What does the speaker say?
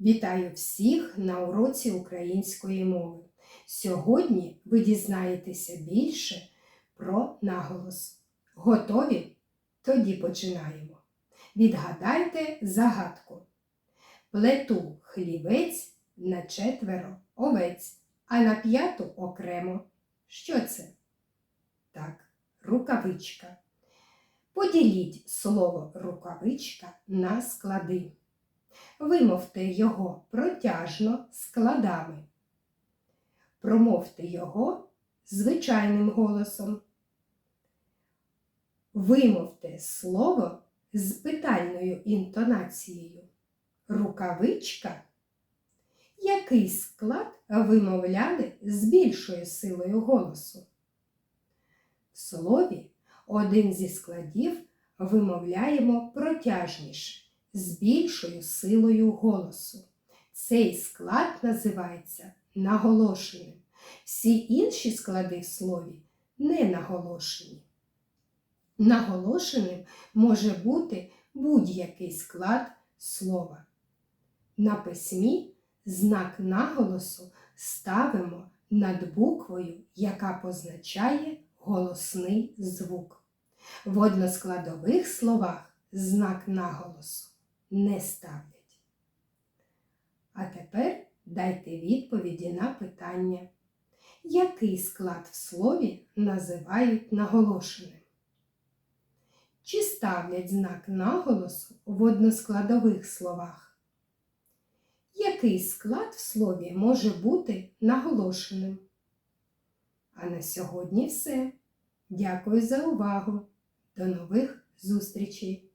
Вітаю всіх на уроці української мови. Сьогодні ви дізнаєтеся більше про наголос. Готові? Тоді починаємо. Відгадайте загадку. Плету хлівець на четверо овець, а на п'яту окремо. Що це? Так, рукавичка. Поділіть слово рукавичка на склади. Вимовте його протяжно складами. Промовте його звичайним голосом. Вимовте слово з питальною інтонацією. Рукавичка. Який склад вимовляли з більшою силою голосу? В слові один зі складів вимовляємо протяжніше з більшою силою голосу. Цей склад називається наголошеним. Всі інші склади в слові не наголошені. Наголошеним може бути будь-який склад слова. На письмі знак наголосу ставимо над буквою, яка позначає голосний звук. В односкладових словах знак наголосу не ставлять. А тепер дайте відповіді на питання. Який склад в слові називають наголошеним? Чи ставлять знак наголосу в односкладових словах? Який склад в слові може бути наголошеним? А на сьогодні все. Дякую за увагу. До нових зустрічей!